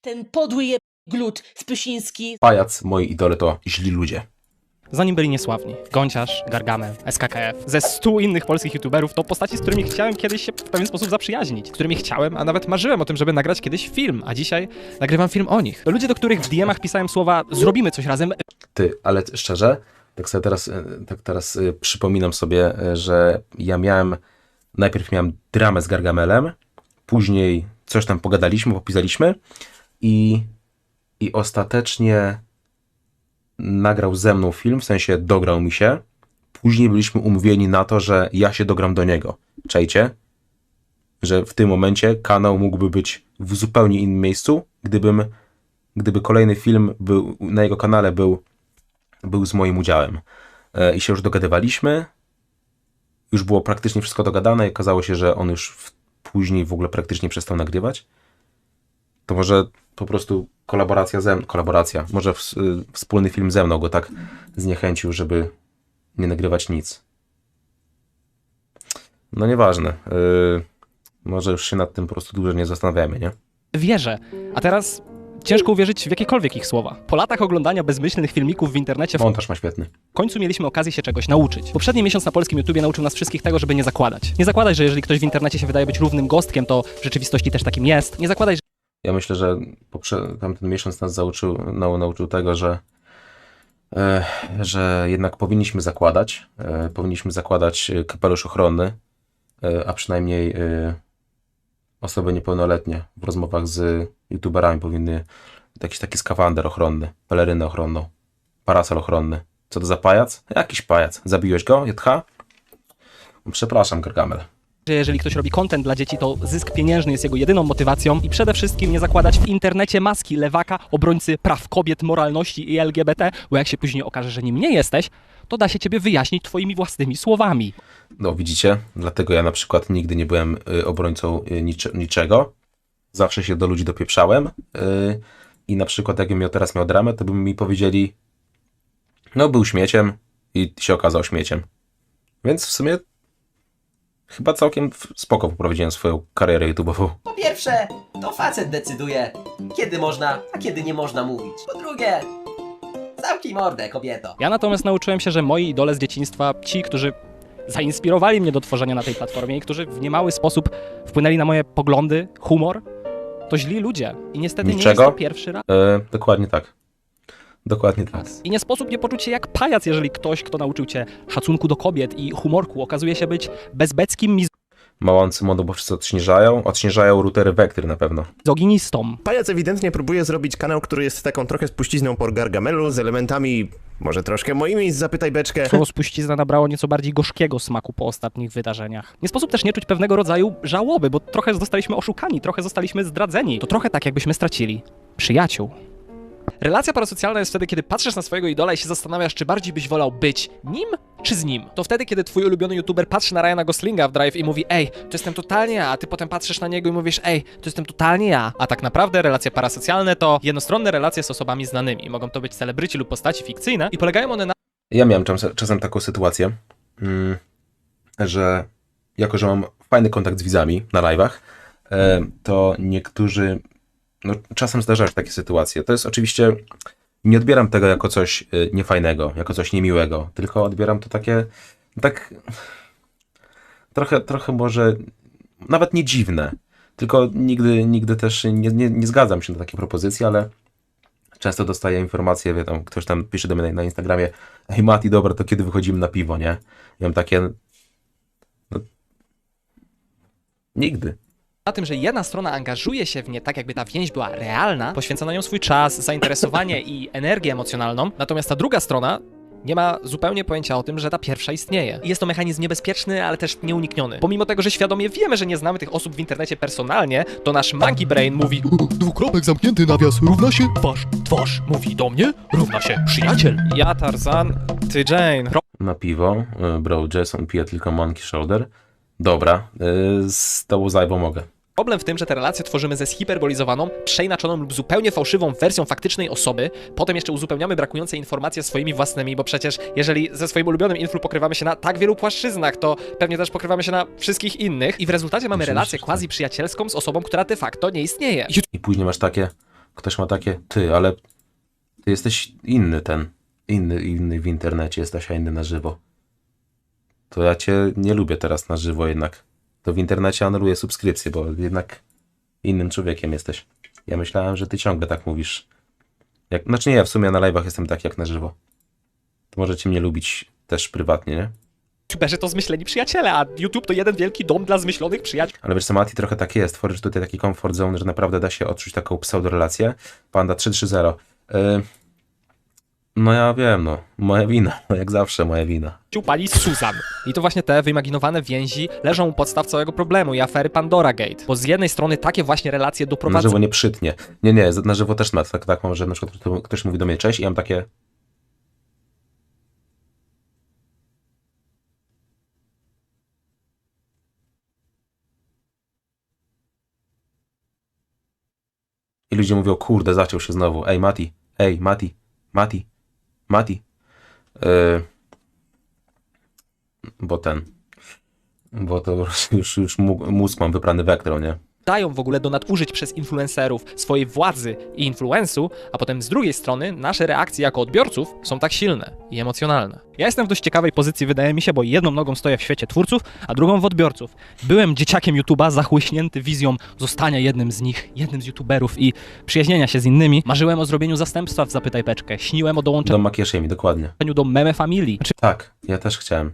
Ten podły je glut Spysiński. Pajac, moi idole to źli ludzie. Zanim byli niesławni. Gonciarz, Gargamel, SKKF, ze stu innych polskich youtuberów to postaci, z którymi chciałem kiedyś się w pewien sposób zaprzyjaźnić. Z którymi chciałem, a nawet marzyłem o tym, żeby nagrać kiedyś film, a dzisiaj nagrywam film o nich. To ludzie, do których w DM-ach pisałem słowa zrobimy coś razem, Ty, ale t- szczerze, tak sobie teraz, e, tak teraz e, przypominam sobie, e, że ja miałem, najpierw miałem dramę z Gargamelem, później coś tam pogadaliśmy, popisaliśmy i, i ostatecznie nagrał ze mną film, w sensie dograł mi się. Później byliśmy umówieni na to, że ja się dogram do niego. Czajcie? Że w tym momencie kanał mógłby być w zupełnie innym miejscu, gdybym, gdyby kolejny film był, na jego kanale był, był z moim udziałem. E, I się już dogadywaliśmy. Już było praktycznie wszystko dogadane i okazało się, że on już w, później w ogóle praktycznie przestał nagrywać. To może po prostu kolaboracja ze mną, kolaboracja, może w, y, wspólny film ze mną go tak zniechęcił, żeby nie nagrywać nic. No nieważne. Yy, może już się nad tym po prostu dłużej nie zastanawiamy, nie? wierzę. A teraz ciężko uwierzyć w jakiekolwiek ich słowa. Po latach oglądania bezmyślnych filmików w internecie w Montaż ma świetny. końcu mieliśmy okazję się czegoś nauczyć. Poprzedni miesiąc na polskim YouTubie nauczył nas wszystkich tego, żeby nie zakładać. Nie zakładać, że jeżeli ktoś w internecie się wydaje być równym gostkiem, to w rzeczywistości też takim jest. Nie zakładać, Ja myślę, że tamten miesiąc nas nau, nauczył tego, że, e, że jednak powinniśmy zakładać, e, powinniśmy zakładać kapelusz ochronny, e, a przynajmniej e, osoby niepełnoletnie w rozmowach z youtuberami powinny jakiś taki skafander ochronny, pelerynę ochronną, parasol ochronny. Co to za pajac? Jakiś pajac. Zabiłeś go, JH? Przepraszam, Gargamel. Że jeżeli ktoś robi content dla dzieci, to zysk pieniężny jest jego jedyną motywacją i przede wszystkim nie zakładać w internecie maski lewaka, obrońcy praw kobiet, moralności i LGBT, bo jak się później okaże, że nim nie jesteś, to da się ciebie wyjaśnić twoimi własnymi słowami. No widzicie, dlatego ja na przykład nigdy nie byłem y, obrońcą y, nicze- niczego. Zawsze się do ludzi dopieprzałem y, i na przykład jakbym miał teraz miał dramę, to by mi powiedzieli no był śmieciem i się okazał śmieciem. Więc w sumie chyba całkiem w- spoko poprowadziłem swoją karierę YouTube'ową. Po pierwsze, to facet decyduje, kiedy można, a kiedy nie można mówić. Po drugie, zamknij mordę, kobieto. Ja natomiast nauczyłem się, że moi idole z dzieciństwa, ci, którzy zainspirowali mnie do tworzenia na tej platformie i którzy w niemały sposób wpłynęli na moje poglądy, humor, to źli ludzie. I niestety nie Niczego? jest to pierwszy raz. E, dokładnie tak. Dokładnie tak. I nie sposób nie poczuć się jak pajac, jeżeli ktoś, kto nauczył cię szacunku do kobiet i humorku, okazuje się być bezbeckim Małący modobowczycy odśnieżają, odśnieżają routery Vectr na pewno. mizoginistą. Pajac ewidentnie próbuje zrobić kanał, który jest taką trochę spuścizną por Gargamelu, z elementami może troszkę moimi z Zapytaj Beczkę. Słowo spuścizna nabrało nieco bardziej gorzkiego smaku po ostatnich wydarzeniach. Nie sposób też nie czuć pewnego rodzaju żałoby, bo trochę zostaliśmy oszukani, trochę zostaliśmy zdradzeni. To trochę tak, jakbyśmy stracili przyjaciół. Relacja parasocjalna jest wtedy, kiedy patrzysz na swojego idola i się zastanawiasz, czy bardziej byś wolał być nim, czy z nim. To wtedy, kiedy twój ulubiony youtuber patrzy na Ryana Goslinga w Drive i mówi ej, to jestem totalnie ja, a ty potem patrzysz na niego i mówisz ej, to jestem totalnie ja. A tak naprawdę relacje parasocjalne to jednostronne relacje z osobami znanymi. Mogą to być celebryci lub postaci fikcyjne i polegają one na Ja miałem czasem, czasem taką sytuację, mm, że jako, że mam fajny kontakt z widzami na live'ach, e, to niektórzy, no czasem zdarzają się takie sytuacje. To jest oczywiście, nie odbieram tego jako coś e, niefajnego, jako coś niemiłego, tylko odbieram to takie, tak trochę, trochę może, nawet nie dziwne, tylko nigdy, nigdy też nie, nie, nie zgadzam się na takie propozycje, ale często dostaję informacje, wie tam, ktoś tam pisze do mnie na, na Instagramie, hej Mati, dobra, to kiedy wychodzimy na piwo, nie? Ja mam takie, no, nigdy. Na tym, że jedna strona angażuje się w nie tak, jakby ta więź była realna, poświęca na nią swój czas, zainteresowanie i energię emocjonalną, natomiast ta druga strona nie ma zupełnie pojęcia o tym, że ta pierwsza istnieje. Jest to mechanizm niebezpieczny, ale też nieunikniony. Pomimo tego, że świadomie wiemy, że nie znamy tych osób w internecie personalnie, to nasz monkey brain mówi Dwukropek zamknięty nawias równa się twarz. Twarz mówi do mnie równa się przyjaciel. ja Tarzan, ty Jane. Na piwo, y, bro, Jason pije tylko monkey shoulder. Dobra, y, z tobą zajbą mogę. Problem w tym, że te relacje tworzymy ze zhiperbolizowaną, przeinaczoną lub zupełnie fałszywą wersją faktycznej osoby, potem jeszcze uzupełniamy brakujące informacje swoimi własnymi, bo przecież jeżeli ze swoim ulubionym influ pokrywamy się na tak wielu płaszczyznach, to pewnie też pokrywamy się na wszystkich innych i w rezultacie mamy relację tak. quasi przyjacielską z osobą, która de facto nie istnieje. I później masz takie, ktoś ma takie, ty, ale ty jesteś inny ten, inny, inny w internecie jesteś, a inny na żywo. To ja cię nie lubię teraz na żywo jednak. To w internecie anuluję subskrypcję, bo jednak innym człowiekiem jesteś. Ja myślałem, że ty ciągle tak mówisz. Jak, znaczy nie, ja w sumie na live'ach jestem tak jak na żywo. To możecie mnie lubić też prywatnie, nie? YouTuberzy to zmyśleni przyjaciele, a YouTube to jeden wielki dom dla zmyślonych przyjaciół. Ale wiesz co, Mati, trochę tak jest. Tworzysz tutaj taki comfort zone, że naprawdę da się odczuć taką pseudorelację. Panda 330. Yy, no ja wiem, no. Moja wina. Jak zawsze moja wina. pani Susan. I to właśnie te wyimaginowane więzi leżą u podstaw całego problemu i afery Pandora Gate. Bo z jednej strony takie właśnie relacje Na żywo nie przytnie. Nie, nie, na żywo też ma tak, tak mam, że na przykład ktoś- ktoś mówi do mnie cześć i ja mam takie... I ludzie mówią, kurde, zaciął się znowu. Ej, Mati, ej, Mati, Mati, Mati. Yy, bo ten... Bo to już, już mózg mam wyprany w elektro, nie? Dają w ogóle do nadużyć przez influencerów swojej władzy i influensu, a potem z drugiej strony nasze reakcje jako odbiorców są tak silne i emocjonalne. Ja jestem w dość ciekawej pozycji, wydaje mi się, bo jedną nogą stoję w świecie twórców, a drugą w odbiorców. Byłem dzieciakiem YouTube'a, zachłyśnięty wizją zostania jednym z nich, jednym z YouTuberów i przyjaźnienia się z innymi. Marzyłem o zrobieniu zastępstwa w Zapytaj Beczkę, śniłem o dołączeniu Dom Makieszymi, dokładnie. do Meme Family. Czy Tak, ja też chciałem.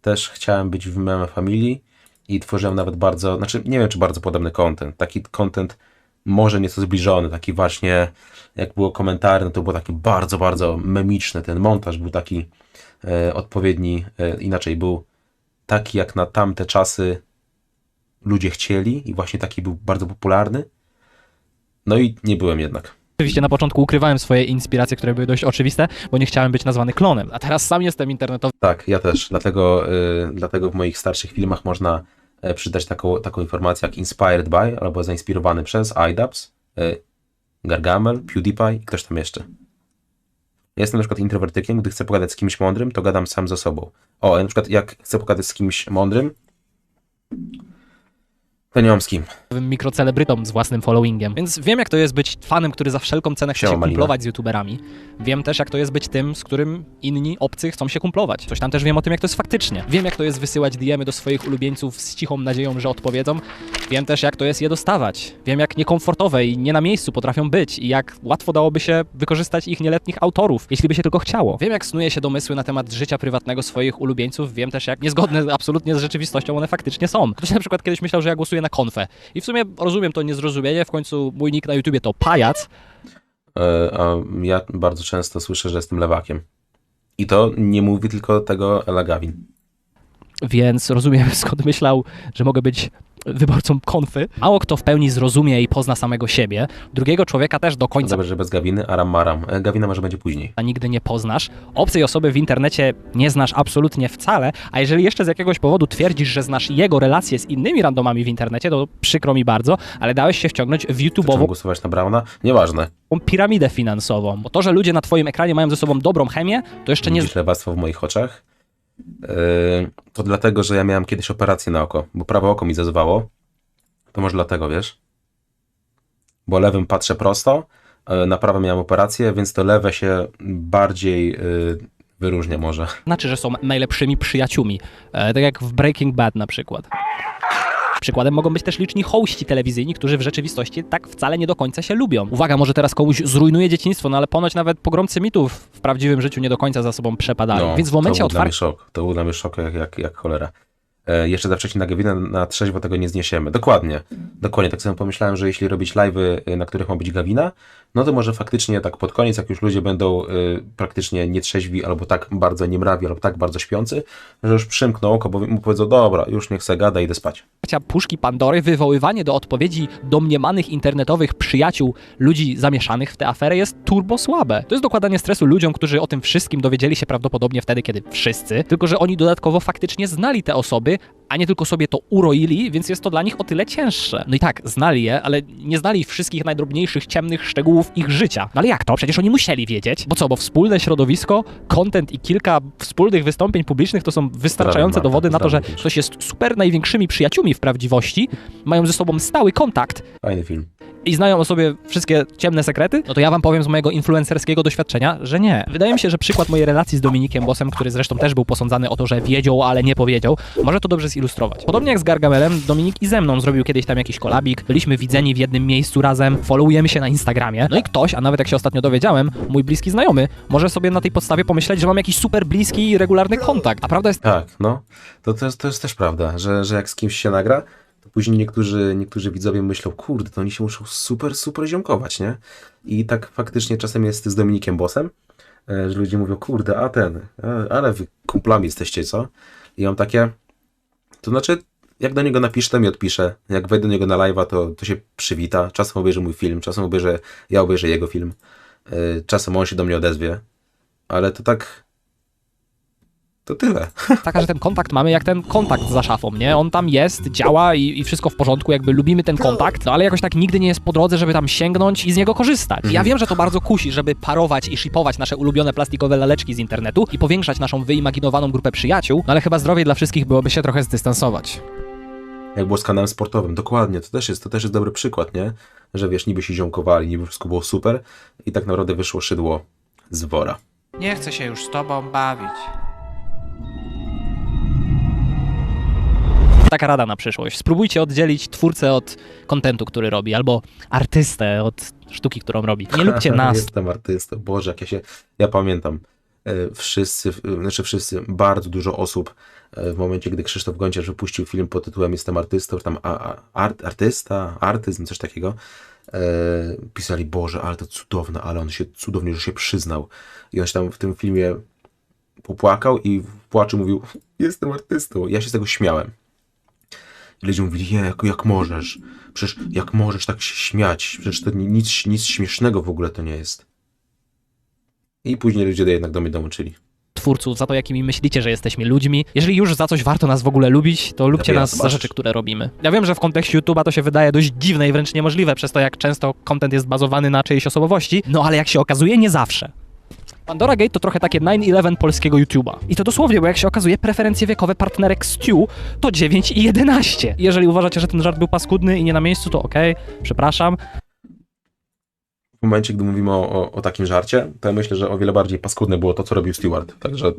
Też chciałem być w Meme Family i tworzyłem nawet bardzo, znaczy nie wiem czy bardzo podobny content. Taki content może nieco zbliżony, taki właśnie jak było komentarze, no to było taki bardzo, bardzo memiczny. Ten montaż był taki e, odpowiedni, e, inaczej był taki jak na tamte czasy ludzie chcieli i właśnie taki był bardzo popularny. No i nie byłem jednak. Oczywiście na początku ukrywałem swoje inspiracje, które były dość oczywiste, bo nie chciałem być nazwany klonem. A teraz sam jestem internetowym Tak, ja też. Dlatego, y, dlatego w moich starszych filmach można e, przydać taką, taką informację jak inspired by albo zainspirowany przez iDubbbz, y, Gargamel, PewDiePie i ktoś tam jeszcze. Ja jestem na przykład introwertykiem, gdy chcę pogadać z kimś mądrym, to gadam sam ze sobą. O, a na przykład jak chcę pogadać z kimś mądrym, to nie mam z kim. mikrocelebrytą z własnym followingiem. Więc wiem, jak to jest być fanem, który za wszelką cenę chce Siema, się Malina. kumplować z youtuberami. Wiem też, jak to jest być tym, z którym inni obcy chcą się kumplować. Coś tam też wiem o tym, jak to jest faktycznie. Wiem, jak to jest wysyłać DM-y do swoich ulubieńców z cichą nadzieją, że odpowiedzą. Wiem też, jak to jest je dostawać. Wiem, jak niekomfortowe i nie na miejscu potrafią być i jak łatwo dałoby się wykorzystać ich nieletnich autorów, jeśli by się tylko chciało. Wiem, jak snuje się domysły na temat życia prywatnego swoich ulubieńców. Wiem też, jak niezgodne absolutnie z rzeczywistością one faktycznie są. Ktoś na przykład kiedyś myślał, że ja głosuję na konfę. I w sumie rozumiem to niezrozumienie. W końcu mój nick na YouTubie to pajac. E, A ja bardzo często słyszę, że jestem lewakiem. I to nie mówi tylko tego Ela Gawin. więc rozumiem skąd myślał, że mogę być wyborcą konfy. Mało kto w pełni zrozumie i pozna samego siebie. Drugiego człowieka też do końca Dobrze, że bez Gawiny, aram maram. E, Gawina może będzie później. nigdy nie poznasz. Obcej osoby w internecie nie znasz absolutnie wcale, a jeżeli jeszcze z jakiegoś powodu twierdzisz, że znasz jego relacje z innymi randomami w internecie, to przykro mi bardzo, ale dałeś się wciągnąć w YouTube'ową głosować na Brauna? Nieważne. piramidę finansową. Bo to, że ludzie na twoim ekranie mają ze sobą dobrą chemię, to jeszcze nie Widzisz lewactwo w moich oczach? Yy, to dlatego, że ja miałem kiedyś operację na oko, bo prawe oko mi zezwało. To może dlatego, wiesz? Bo lewym patrzę prosto, yy, na prawe miałem operację, więc to lewe się bardziej yy, wyróżnia może. znaczy, że są najlepszymi przyjaciółmi. E, tak jak w Breaking Bad na przykład. Przykładem mogą być też liczni hości telewizyjni, którzy w rzeczywistości tak wcale nie do końca się lubią. Uwaga, może teraz komuś zrujnuje dzieciństwo, no ale ponoć nawet pogromcy mitów w prawdziwym życiu nie do końca za sobą przepadają. Więc w momencie No, to był dla mnie otwarcia szok. To był dla mnie szok jak, jak, jak cholera. E, jeszcze za wcześnie na Gawinę, na trzeźwo tego nie zniesiemy. Dokładnie. Dokładnie. Tak sobie pomyślałem, że jeśli robić live'y, na których ma być Gawina, no to może faktycznie tak pod koniec, jak już ludzie będą y, praktycznie nietrzeźwi, albo tak bardzo niemrawi, albo tak bardzo śpiący, że już przymkną oko, bo mu powiedzą, dobra, już niech se gada, idę spać. puszki Pandory, wywoływanie do odpowiedzi domniemanych internetowych przyjaciół ludzi zamieszanych w tę aferę jest turbo słabe. To jest dokładanie stresu ludziom, którzy o tym wszystkim dowiedzieli się prawdopodobnie wtedy, kiedy wszyscy, tylko że oni dodatkowo faktycznie znali te osoby, a nie tylko sobie to uroili, więc jest to dla nich o tyle cięższe. No i tak, znali je, ale nie znali wszystkich najdrobniejszych, ciemnych szczegółów ich życia. No ale jak to? Przecież oni musieli wiedzieć. Bo co, bo wspólne środowisko, content i kilka wspólnych wystąpień publicznych to są wystarczające dowody na to, że ktoś jest super największymi przyjaciółmi w prawdziwości, mają ze sobą stały kontakt, Fajny film. i znają o sobie wszystkie ciemne sekrety, no to ja wam powiem z mojego influencerskiego doświadczenia, że nie. Wydaje mi się, że przykład mojej relacji z Dominikiem Bosem, który zresztą też był posądzany o to, że wiedział, ale nie powiedział, może to dobrze zilustrować. Podobnie jak z Gargamelem, Dominik i ze mną zrobił kiedyś tam jakiś kolabik, byliśmy widzeni w jednym miejscu razem, followujemy się na Instagramie, no i ktoś, a nawet jak się ostatnio dowiedziałem, mój bliski znajomy, może sobie na tej podstawie pomyśleć, że mam jakiś super bliski i regularny kontakt. A prawda jest Tak, no. To, to, jest, to jest też prawda, że, że jak z kimś się nagra, później niektórzy, niektórzy widzowie myślą, kurde, to oni się muszą super, super ziomkować, nie? I tak faktycznie czasem jest z Dominikiem Bosem, e, że ludzie mówią, kurde, a ten, a, ale wy kumplami jesteście, co? I mam takie, to znaczy, jak do niego napiszę, to mi odpiszę. Jak wejdę do niego na live'a, to, to się przywita. Czasem obejrzy mój film, czasem obejrzę, ja obejrzę jego film. E, Czasem on się do mnie odezwie. Ale to tak... To tyle. taka, że ten kontakt mamy jak ten kontakt za szafą, nie? On tam jest, działa i, i wszystko w porządku, jakby lubimy ten kontakt, no ale jakoś tak nigdy nie jest po drodze, żeby tam sięgnąć i z niego korzystać. Ja wiem, że to bardzo kusi, żeby parować i shipować nasze ulubione plastikowe laleczki z internetu i powiększać naszą wyimaginowaną grupę przyjaciół, no ale chyba zdrowie dla wszystkich byłoby się trochę zdystansować. Jak było z kanałem sportowym, dokładnie, to też jest, to też jest dobry przykład, nie? Że wiesz, niby się ziomkowali, niby wszystko było super i tak naprawdę wyszło szydło z wora. Nie chcę się już z tobą bawić. Taka rada na przyszłość. Spróbujcie oddzielić twórcę od kontentu, który robi, albo artystę od sztuki, którą robi. Nie lubcie nas. Jestem artystą, Boże, jak ja się, ja pamiętam, e, wszyscy, znaczy wszyscy, bardzo dużo osób e, w momencie, gdy Krzysztof Gonciarz wypuścił film pod tytułem Jestem artystą, tam art, artysta, artyzm, coś takiego, e, pisali, Boże, ale to cudowne, ale on się cudownie, że się przyznał. I on się tam w tym filmie popłakał i w płaczu mówił, jestem artystą. Ja się z tego śmiałem. I ludzie mówili, jak, jak możesz? Przecież jak możesz tak się śmiać? Przecież to ni- nic, nic śmiesznego w ogóle to nie jest. I później ludzie jednak do mnie dołączyli. twórców, za to, jakimi myślicie, że jesteśmy ludźmi. Jeżeli już za coś warto nas w ogóle lubić, to lubcie Ja nas za rzeczy, które robimy. Ja wiem, że w kontekście YouTube'a to się wydaje dość dziwne i wręcz niemożliwe, przez to jak często content jest bazowany na czyjejś osobowości, no ale jak się okazuje, nie zawsze. Pandora Gate to trochę takie 9-11 polskiego YouTube'a. I to dosłownie, bo jak się okazuje, preferencje wiekowe partnerek Stu to 9 i 11. Jeżeli uważacie, że ten żart był paskudny i nie na miejscu, to okej, przepraszam. W momencie, gdy mówimy o, o, o takim żarcie, to ja myślę, że o wiele bardziej paskudne było to, co robił Stewart. Także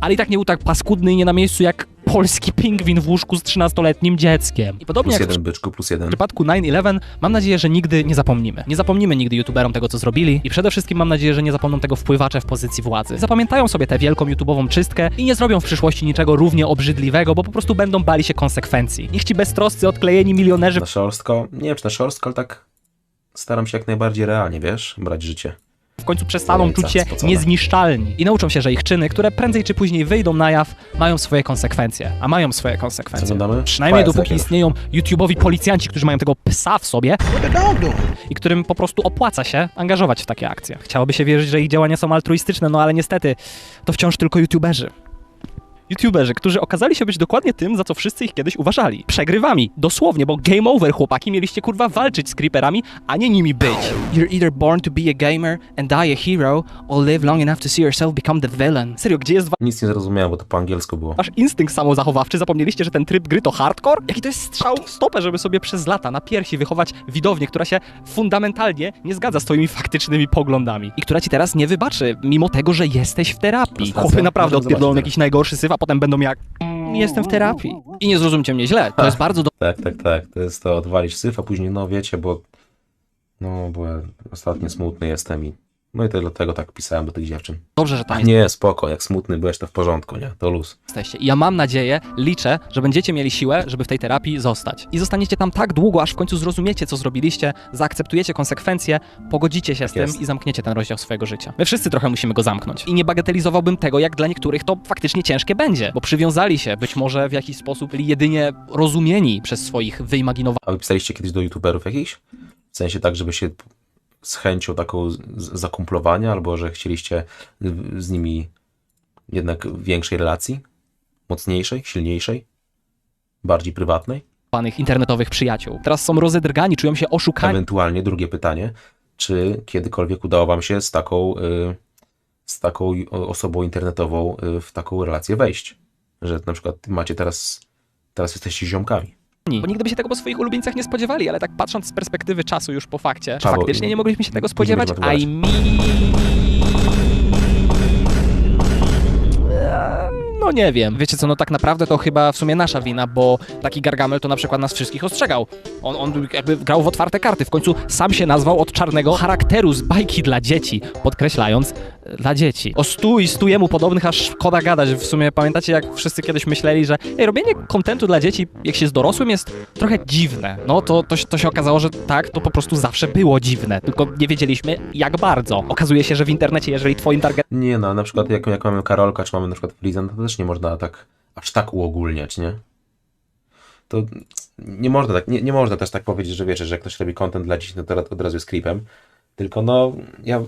ale i tak nie był tak paskudny i nie na miejscu jak polski pingwin w łóżku z 13-letnim dzieckiem. I podobnie plus jak w jeden byczku, plus jeden. W przypadku 9-11 mam nadzieję, że nigdy nie zapomnimy. Nie zapomnimy nigdy youtuberom tego, co zrobili i przede wszystkim mam nadzieję, że nie zapomną tego wpływacze w pozycji władzy. Zapamiętają sobie tę wielką YouTube'ową czystkę i nie zrobią w przyszłości niczego równie obrzydliwego, bo po prostu będą bali się konsekwencji. Niech ci beztroscy, odklejeni milionerzy Na szorstko, nie wiem czy na szorstko, ale tak staram się jak najbardziej realnie, wiesz, brać życie. W końcu przestaną Jajca czuć się spocone. niezniszczalni i nauczą się, że ich czyny, które prędzej czy później wyjdą na jaw, mają swoje konsekwencje. A mają swoje konsekwencje. oglądamy? Przynajmniej Pajac dopóki najpierw. istnieją YouTube'owi policjanci, którzy mają tego psa w sobie i którym po prostu opłaca się angażować w takie akcje. Chciałoby się wierzyć, że ich działania są altruistyczne, no ale niestety to wciąż tylko YouTuberzy. YouTuberzy, którzy okazali się być dokładnie tym, za co wszyscy ich kiedyś uważali. Przegrywami. Dosłownie, bo game over, chłopaki, mieliście kurwa walczyć z creeperami, a nie nimi być. You're either born to be a gamer and die a hero, or live long enough to see yourself become the villain. Serio, gdzie jest Nic nie zrozumiałem, bo to po angielsku było. wasz instynkt samozachowawczy? Zapomnieliście, że ten tryb gry to hardcore? Jaki to jest strzał w stopę, żeby sobie przez lata na piersi wychować widownię, która się fundamentalnie nie zgadza z twoimi faktycznymi poglądami i która ci teraz nie wybaczy, mimo tego, że jesteś w terapii. Chłopy naprawdę Możemy odpierdolą zobaczyć jakiś najgorszy syf, a potem będą jak jestem w terapii. I nie zrozumcie mnie źle, to jest bardzo Tak, tak, tak. To jest to odwalić syf, a później, no wiecie, bo no, bo ostatnio smutny jestem i no i to dlatego tak pisałem do tych dziewczyn. dobrze, że tam A nie, spoko, jak smutny byłeś, to w porządku, nie? To luz. jesteście. I ja mam nadzieję, liczę, że będziecie mieli siłę, żeby w tej terapii zostać. I zostaniecie tam tak długo, aż w końcu zrozumiecie, co zrobiliście, zaakceptujecie konsekwencje, pogodzicie się z tym jest. i zamkniecie ten rozdział swojego życia. My wszyscy trochę musimy go zamknąć. I nie bagatelizowałbym tego, jak dla niektórych to faktycznie ciężkie będzie, bo przywiązali się, być może w jakiś sposób byli jedynie rozumieni przez swoich wyimaginowanych A wy pisaliście kiedyś do youtuberów jakichś? W sensie tak, żeby się z chęcią taką zakumplowania, albo że chcieliście z- nimi jednak większej relacji? Mocniejszej, silniejszej? bardziej prywatnej. internetowych przyjaciół. Teraz są rozedrgani, czują się oszukani. Ewentualnie drugie pytanie, czy kiedykolwiek udało wam się z taką, y, z taką osobą internetową y, w taką relację wejść? Że na przykład macie teraz, teraz jesteście ziomkami. Bo nigdy by się tego po swoich ulubieńcach nie spodziewali, ale tak patrząc z perspektywy czasu już po fakcie, było- faktycznie nie mogliśmy się tego spodziewać, a i mi... Eee, No nie wiem. Wiecie co, no tak naprawdę to chyba w sumie nasza wina, bo taki Gargamel to na przykład nas wszystkich ostrzegał. On, on jakby grał w otwarte karty. W końcu sam się nazwał od czarnego charakteru z bajki dla dzieci, podkreślając dla dzieci. O stu i stu jemu podobnych aż szkoda gadać. W sumie pamiętacie jak wszyscy kiedyś myśleli, że ej, robienie kontentu dla dzieci, jak się jest dorosłym, jest trochę dziwne. No to, to, to się okazało, że tak, to po prostu zawsze było dziwne, tylko nie wiedzieliśmy jak bardzo. Okazuje się, że w internecie, jeżeli twoim targetem Nie no, na przykład jak, jak mamy Karolka, czy mamy na przykład Freeza, to też nie można tak, aż tak uogólniać, nie? To nie można tak, nie, nie można też tak powiedzieć, że wiecie, że jak ktoś robi content dla dzieci, no to od razu jest creepem. Tylko no, ja...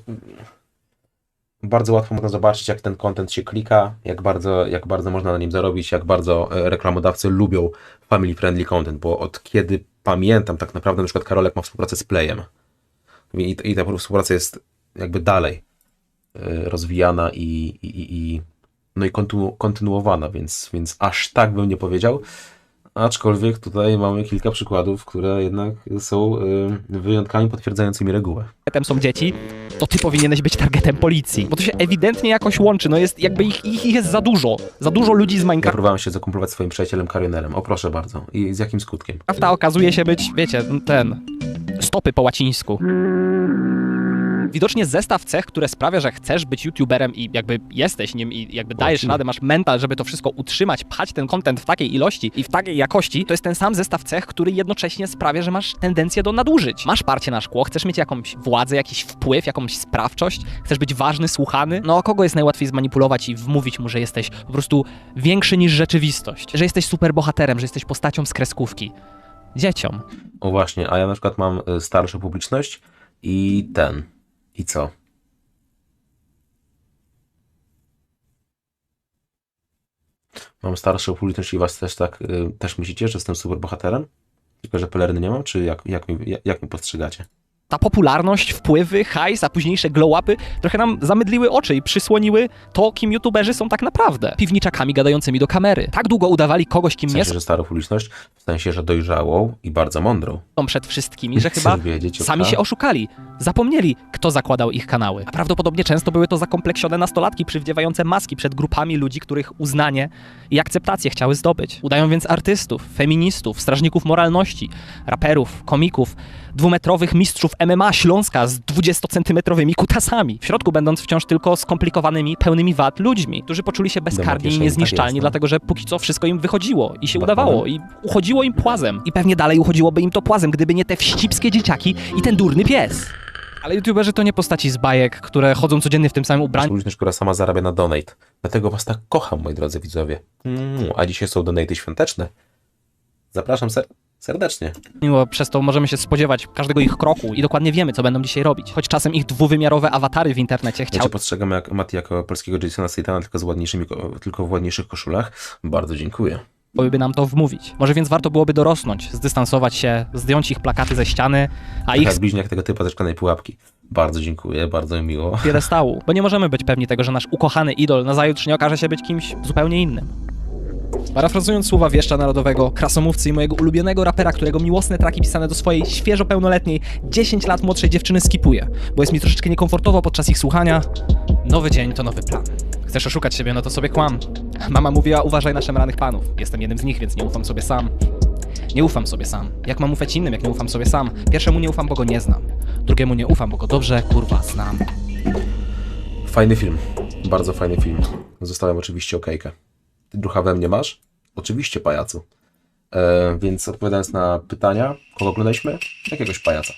Bardzo łatwo można zobaczyć, jak ten content się klika, jak bardzo, jak bardzo można na nim zarobić, jak bardzo e, reklamodawcy lubią family friendly content, bo od kiedy pamiętam, tak naprawdę na przykład Karolek ma współpracę z Playem. I, i ta współpraca jest jakby dalej e, rozwijana i, i, i- no i kontynu, kontynuowana, więc, więc aż tak bym nie powiedział. Aczkolwiek tutaj mamy kilka przykładów, które jednak są y, wyjątkami potwierdzającymi regułę. są dzieci, to ty powinieneś być targetem policji, bo to się ewidentnie jakoś łączy, no jest jakby ich, ich jest za dużo. Za dużo ludzi z Ja Minecrafta próbowałem się zakumplować z swoim przyjacielem Karionerem. O proszę bardzo. I z jakim skutkiem? okazuje się być, wiecie, ten, stopy po łacińsku. Widocznie zestaw cech, które sprawia, że chcesz być youtuberem i jakby jesteś nim i jakby dajesz radę, masz mental, żeby to wszystko utrzymać, pchać ten content w takiej ilości i w takiej jakości, to jest ten sam zestaw cech, który jednocześnie sprawia, że masz tendencję do nadużyć. Masz parcie na szkło, chcesz mieć jakąś władzę, jakiś wpływ, jakąś sprawczość, chcesz być ważny, słuchany. No kogo jest najłatwiej zmanipulować i wmówić mu, że jesteś po prostu większy niż rzeczywistość, że jesteś superbohaterem, że jesteś postacią z kreskówki. Dzieciom. O właśnie, a ja na przykład mam y, starszą publiczność i ten. I co? Mam starszą publiczność i was też tak, y, też myślicie, że jestem super bohaterem? Tylko, że pelerny nie mam? Czy jak, jak, mi, jak, jak mi postrzegacie? ta popularność, wpływy, hajs, a późniejsze glow-upy trochę nam zamydliły oczy i przysłoniły to, kim youtuberzy są tak naprawdę. Piwniczakami gadającymi do kamery. Tak długo udawali kogoś, kim W nie sensie, że starą publiczność, w sensie, że dojrzałą i bardzo mądrą. przed wszystkimi, że chyba wiedzieć, sami się oszukali. Zapomnieli, kto zakładał ich kanały. A prawdopodobnie często były to zakompleksione nastolatki przywdziewające maski przed grupami ludzi, których uznanie i akceptację chciały zdobyć. Udają więc artystów, feministów, strażników moralności, raperów, komików, dwumetrowych mistrzów MMA Śląska z 20-centymetrowymi kutasami. W środku będąc wciąż tylko skomplikowanymi, pełnymi wad ludźmi, którzy poczuli się bezkarni i kieszeni, niezniszczalni, tak dlatego że póki co wszystko im wychodziło i się Batmanem. udawało i uchodziło im płazem. I pewnie dalej uchodziłoby im to płazem, gdyby nie te wścibskie dzieciaki i ten durny pies. Ale youtuberzy to nie postaci z bajek, które chodzą codziennie w tym samym ubraniu. Publiczność, która sama zarabia na donate. Dlatego was tak kocham, moi drodzy widzowie. Mm, a dzisiaj są donaty świąteczne. Zapraszam ser serdecznie. Mimo przez to możemy się spodziewać każdego ich kroku i dokładnie wiemy, co będą dzisiaj robić. Choć czasem ich dwuwymiarowe awatary w internecie Ja chciał cię postrzegam jak Mati jako polskiego Jasona Statana, tylko z ładniejszymi, ko- tylko w ładniejszych koszulach. Bardzo dziękuję. By nam to wmówić. Może więc warto byłoby dorosnąć, zdystansować się, zdjąć ich plakaty ze ściany, a ich Taka bliźniak tego typa ze szklanej pułapki. Bardzo dziękuję, bardzo mi miło. z piedestału. Bo nie możemy być pewni tego, że nasz ukochany idol nazajutrz nie okaże się być kimś zupełnie innym. Parafrazując słowa wieszcza narodowego, krasomówcy i mojego ulubionego rapera, którego miłosne traki pisane do swojej świeżo pełnoletniej, 10 lat młodszej dziewczyny skipuję, bo jest mi troszeczkę niekomfortowo podczas ich słuchania. Nowy dzień to nowy plan. Chcesz oszukać siebie, no to sobie kłam. Mama mówiła, uważaj na szemranych panów. Jestem jednym z nich, więc nie ufam sobie sam. Nie ufam sobie sam. Jak mam ufać innym, jak nie ufam sobie sam? Pierwszemu nie ufam, bo go nie znam. Drugiemu nie ufam, bo go dobrze, kurwa, znam. Fajny film. Bardzo fajny film. Zostałem oczywiście okejkę. Ty drucha we mnie masz? Oczywiście, pajacu. E, więc odpowiadając na pytania, kogo oglądaliśmy? Jakiegoś pajaca.